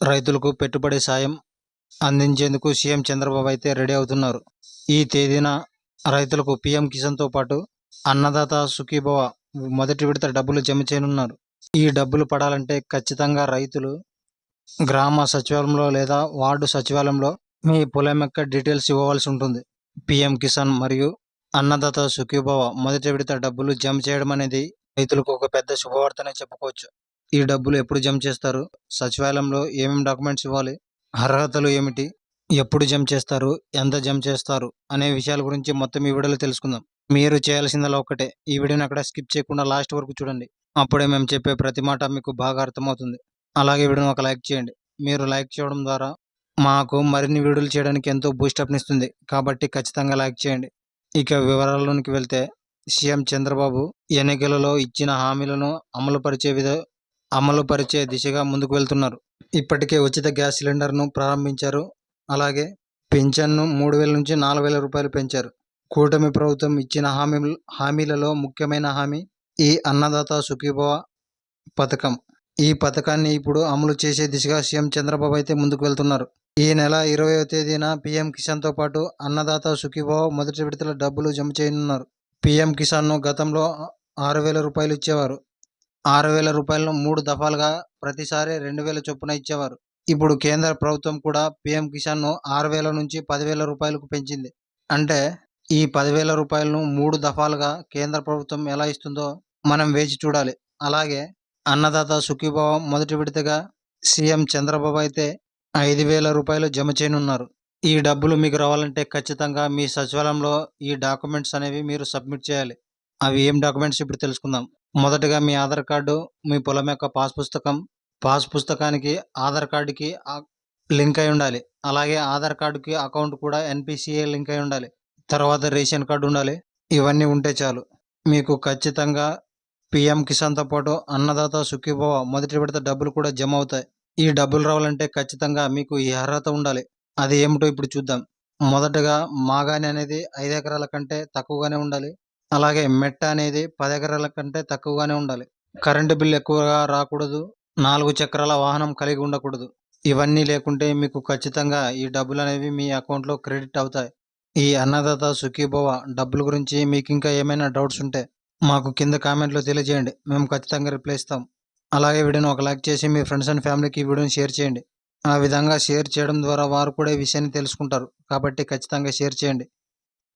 రైతులకు పెట్టుబడి సాయం అందించేందుకు సీఎం చంద్రబాబు అయితే రెడీ అవుతున్నారు. ఈ తేదీన రైతులకు పీఎం కిసాన్తో పాటు అన్నదాత సుఖీభవ మొదటి విడత డబ్బులు జమ చేయనున్నారు. ఈ డబ్బులు పడాలంటే ఖచ్చితంగా రైతులు గ్రామ సచివాలయంలో లేదా వార్డు సచివాలయంలో మీ పొలం యొక్క డీటెయిల్స్ ఇవ్వవలసి ఉంటుంది. పిఎం కిసాన్ మరియు అన్నదాత సుఖీభవ మొదటి విడత డబ్బులు జమ చేయడం అనేది రైతులకు ఒక పెద్ద శుభవార్తనే చెప్పుకోవచ్చు. ఈ డబ్బులు ఎప్పుడు జమ చేస్తారు? సచివాలయంలో ఏమేమి డాక్యుమెంట్స్ ఇవ్వాలి? అర్హతలు ఏమిటి? ఎప్పుడు జమ చేస్తారు? ఎంత జమ చేస్తారు? అనే విషయాల గురించి మొత్తం ఈ వీడియోలో తెలుసుకుందాం. మీరు చేయాల్సిందలో ఒకటే ఈ వీడియోని అక్కడ స్కిప్ చేయకుండా లాస్ట్ వరకు చూడండి. అప్పుడే మేము చెప్పే ప్రతి మాట మీకు బాగా అర్థమవుతుంది. అలాగే వీడియోని ఒక లైక్ చేయండి. మీరు లైక్ చేయడం ద్వారా మాకు మరిన్ని వీడియోలు చేయడానికి ఎంతో బూస్టప్ని ఇస్తుంది. కాబట్టి ఖచ్చితంగా లైక్ చేయండి. ఇక వివరాల్లోనికి వెళ్తే సీఎం చంద్రబాబు ఎన్నికలలో ఇచ్చిన హామీలను అమలుపరిచే విధ అమలుపరిచే దిశగా ముందుకు వెళ్తున్నారు. ఇప్పటికే ఉచిత గ్యాస్ సిలిండర్ను ప్రారంభించారు. అలాగే పింఛన్ను మూడు వేల నుంచి నాలుగు వేల రూపాయలు పెంచారు. కూటమి ప్రభుత్వం ఇచ్చిన హామీ హామీలలో ముఖ్యమైన హామీ ఈ అన్నదాత సుఖీభవ పథకం. ఈ పథకాన్ని ఇప్పుడు అమలు చేసే దిశగా సీఎం చంద్రబాబు అయితే ముందుకు వెళ్తున్నారు. ఈ నెల ఇరవయో తేదీన పీఎం కిసాన్తో పాటు అన్నదాత సుఖీభావ మొదటి విడతల డబ్బులు జమ చేయనున్నారు. పీఎం కిసాన్ను గతంలో ఆరు వేల రూపాయలు ఇచ్చేవారు. ఆరు వేల రూపాయలను మూడు దఫాలుగా ప్రతిసారి రెండు వేల చొప్పున ఇచ్చేవారు. ఇప్పుడు కేంద్ర ప్రభుత్వం కూడా పిఎం కిసాన్ను ఆరు వేల నుంచి పదివేల రూపాయలకు పెంచింది. అంటే ఈ పదివేల రూపాయలను మూడు దఫాలుగా కేంద్ర ప్రభుత్వం ఎలా ఇస్తుందో మనం వేచి చూడాలి. అలాగే అన్నదాత సుఖీభావ మొదటి విడతగా సీఎం చంద్రబాబు అయితే ఐదు వేల రూపాయలు జమ చేయనున్నారు. ఈ డబ్బులు మీకు రావాలంటే ఖచ్చితంగా మీ సచివాలయంలో ఈ డాక్యుమెంట్స్ అనేవి మీరు సబ్మిట్ చేయాలి. అవి ఏం డాక్యుమెంట్స్ ఇప్పుడు తెలుసుకుందాం. మొదటగా మీ ఆధార్ కార్డు మీ పొలం యొక్క పాస్ పుస్తకం. పాస్ పుస్తకానికి ఆధార్ కార్డుకి లింక్ అయి ఉండాలి. అలాగే ఆధార్ కార్డుకి అకౌంట్ కూడా ఎన్పిసిఏ లింక్ అయి ఉండాలి. తర్వాత రేషన్ కార్డు ఉండాలి. ఇవన్నీ ఉంటే చాలు. మీకు ఖచ్చితంగా పిఎం కిసాన్తో పాటు అన్నదాత సుఖీభవ మొదటి విడత డబ్బులు కూడా జమ అవుతాయి. ఈ డబ్బులు రావాలంటే ఖచ్చితంగా మీకు ఈ అర్హత ఉండాలి. అది ఏమిటో ఇప్పుడు చూద్దాం. మొదటగా మాగాని అనేది ఐదు ఎకరాల కంటే తక్కువగానే ఉండాలి. అలాగే మెట్ట అనేది పది ఎకరాల కంటే తక్కువగానే ఉండాలి. కరెంటు బిల్ ఎక్కువగా రాకూడదు. నాలుగు చక్రాల వాహనం కలిగి ఉండకూడదు. ఇవన్నీ లేకుంటే మీకు ఖచ్చితంగా ఈ డబ్బులు అనేవి మీ అకౌంట్లో క్రెడిట్ అవుతాయి. ఈ అన్నదాత సుఖీభవ డబ్బుల గురించి మీకు ఇంకా ఏమైనా డౌట్స్ ఉంటే మాకు కింద కామెంట్లో తెలియజేయండి. మేము ఖచ్చితంగా రిప్లై ఇస్తాం. అలాగే వీడియోని ఒక లైక్ చేసి మీ ఫ్రెండ్స్ అండ్ ఫ్యామిలీకి ఈ వీడియోని షేర్ చేయండి. ఆ విధంగా షేర్ చేయడం ద్వారా వారు కూడా ఈ విషయాన్ని తెలుసుకుంటారు. కాబట్టి ఖచ్చితంగా షేర్ చేయండి.